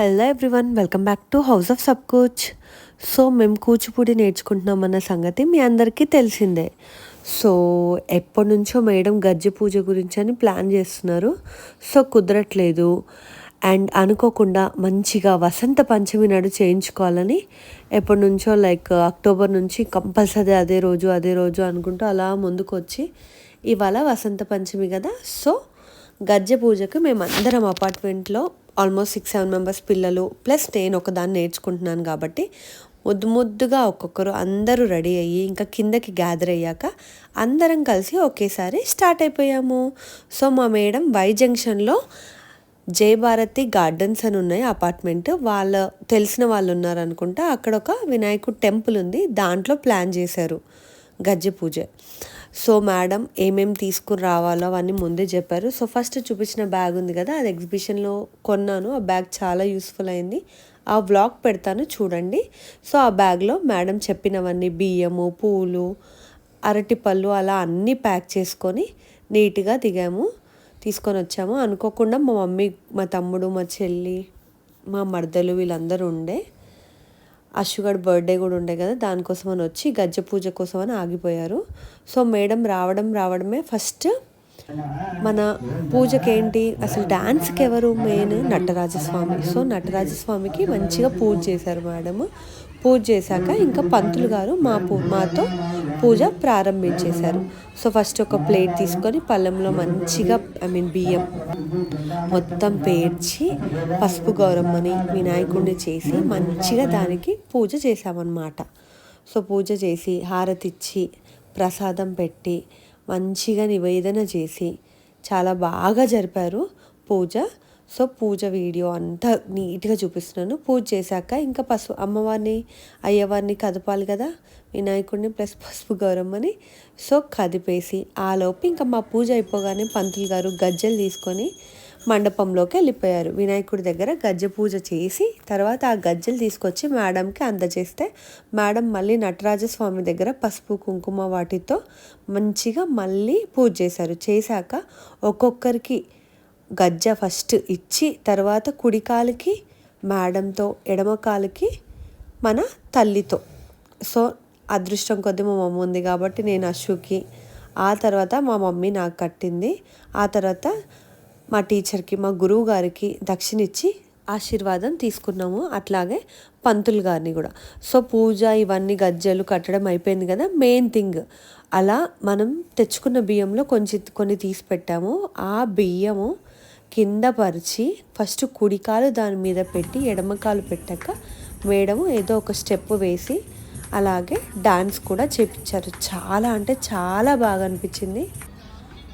Hello everyone welcome back to house of sub coach so మేము కూచిపూడి నేర్చుకుంటున్నామన్న సంగతి మీ అందరికీ తెలిసిందే. సో ఎప్పటి నుంచో మేడం గజ్జె పూజ గురించి అని ప్లాన్ చేస్తున్నారు. సో కుదరట్లేదు. అండ్ అనుకోకుండా మంచిగా వసంత పంచమి నాడు చేయించుకోవాలని ఎప్పటి నుంచో లైక్ అక్టోబర్ నుంచి కంపల్సరీ అదే రోజు అదే రోజు అనుకుంటూ అలా ముందుకు వచ్చి ఇవాళ వసంత పంచమి కదా. సో గజ్జె పూజకు మేము అందరం అపార్ట్మెంట్లో ఆల్మోస్ట్ సిక్స్ సెవెన్ మెంబర్స్ పిల్లలు ప్లస్ నేను ఒకదాన్ని నేర్చుకుంటున్నాను కాబట్టి ముద్దు ముద్దుగా ఒక్కొక్కరు అందరూ రెడీ అయ్యి ఇంకా కిందకి గ్యాదర్ అయ్యాక అందరం కలిసి ఒకేసారి స్టార్ట్ అయిపోయాము. సో మా మేడం వై జంక్షన్లో జై భారతి గార్డెన్స్ అని ఉన్నాయి అపార్ట్మెంట్. వాళ్ళ తెలిసిన వాళ్ళు ఉన్నారనుకుంటా అక్కడ ఒక వినాయకుడు టెంపుల్ ఉంది. దాంట్లో ప్లాన్ చేశారు గజ్జి పూజ. సో మేడం ఏమేమి తీసుకుని రావాలో అవన్నీ ముందే చెప్పారు. సో ఫస్ట్ చూపించిన బ్యాగ్ ఉంది కదా అది ఎగ్జిబిషన్లో కొన్నాను. ఆ బ్యాగ్ చాలా యూస్ఫుల్ అయింది. ఆ బ్లాగ్ పెడతాను చూడండి. సో ఆ బ్యాగ్లో మేడం చెప్పినవన్నీ బియ్యము పూలు అరటిపళ్ళు అలా అన్నీ ప్యాక్ చేసుకొని నీట్గా దిగాము. తీసుకొని వచ్చాము. అనుకోకుండా మా మమ్మీ మా తమ్ముడు మా చెల్లి మా మర్దలు వీళ్ళందరూ ఉండే. అశ్వగడ్ బర్త్డే కూడా ఉండే కదా దానికోసం అని వచ్చి గజ్జ పూజ కోసం అని ఆగిపోయారు. సో మేడం రావడం రావడమే ఫస్ట్ మన పూజకేంటి అసలు డ్యాన్స్కి ఎవరు మెయిన్ నటరాజస్వామి. సో నటరాజస్వామికి మంచిగా పూజ చేశారు మేడం పూజ చేశాక ఇంకా పంతులు గారు మా పూ మాతో పూజ ప్రారంభించేశారు. సో ఫస్ట్ ఒక ప్లేట్ తీసుకొని పళ్ళెంలో మంచిగా ఐ మీన్ బియ్యం మొత్తం పేర్చి పసుపు గౌరమ్మని వినాయకుడిని చేసి మంచిగా దానికి పూజ చేసామన్నమాట సో పూజ చేసి హారతిచ్చి ప్రసాదం పెట్టి మంచిగా నివేదన చేసి చాలా బాగా జరిపారు పూజ. సో పూజ వీడియో అంతా నీట్గా చూపిస్తున్నాను. పూజ చేశాక ఇంకా పసుపు అమ్మవారిని అయ్యవారిని కదపాలి కదా వినాయకుడిని ప్లస్ పసుపు గౌరమ్మని. సో కదిపేసి ఆలోపు ఇంకా మా పూజ అయిపోగానే పంతులు గారు గజ్జలు తీసుకొని మండపంలోకి వెళ్ళిపోయారు. వినాయకుడి దగ్గర గజ్జ పూజ చేసి తర్వాత ఆ గజ్జలు తీసుకొచ్చి మేడంకి అందజేస్తే మేడం మళ్ళీ నటరాజస్వామి దగ్గర పసుపు కుంకుమ వాటితో మంచిగా మళ్ళీ పూజ చేశారు. చేశాక ఒక్కొక్కరికి గజ్జ ఫస్ట్ ఇచ్చి తర్వాత కుడికాలికి మేడంతో ఎడమకాలికి మన తల్లితో. సో అదృష్టం కొద్దీ మా మమ్మీ ఉంది కాబట్టి నేను అశుకి. ఆ తర్వాత మా మమ్మీ నాకు కట్టింది. ఆ తర్వాత మా టీచర్కి మా గురువు గారికి దక్షిణ ఇచ్చి ఆశీర్వాదం తీసుకున్నాము. అట్లాగే పంతులు గారిని కూడా. సో పూజ ఇవన్నీ గజ్జలు కట్టడం అయిపోయింది కదా మెయిన్ థింగ్. అలా మనం తెచ్చుకున్న బియ్యంలో కొంచెం కొన్ని తీసి పెట్టాము. ఆ బియ్యము కింద పరిచి ఫస్ట్ కుడికాలు దాని మీద పెట్టి ఎడమకాలు పెట్టాక మేడము ఏదో ఒక స్టెప్ వేసి అలాగే డాన్స్ కూడా చేపించారు. చాలా అంటే చాలా బాగా అనిపించింది.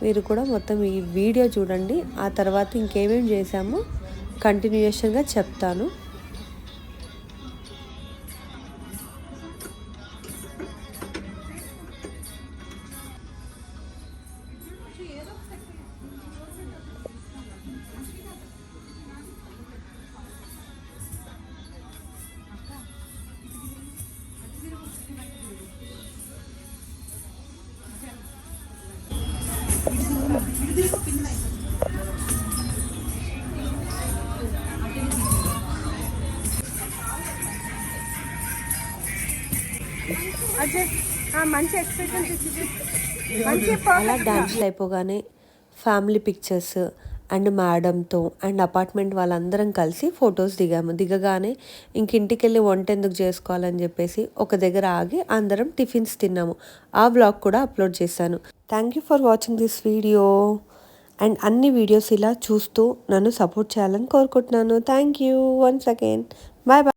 మీరు కూడా మొత్తం ఈ వీడియో చూడండి. ఆ తర్వాత ఇంకేమేమి చేశామో కంటిన్యూషన్గా చెప్తాను. మంచి అలా డాన్స్ అయిపోగానే ఫ్యామిలీ పిక్చర్స్ అండ్ మేడంతో అండ్ అపార్ట్మెంట్ వాళ్ళందరం కలిసి ఫొటోస్ దిగాము. దిగగానే ఇంక ఇంటికి వెళ్ళి వంట ఎందుకు చేసుకోవాలని చెప్పేసి ఒక దగ్గర ఆగి అందరం టిఫిన్స్ తిన్నాము. ఆ బ్లాగ్ కూడా అప్లోడ్ చేశాను. Thank you for watching this video and అన్ని వీడియోస్ ఇలా చూస్తూ నన్ను సపోర్ట్ చేయాలని కోరుకుంటున్నాను. Thank you once again bye bye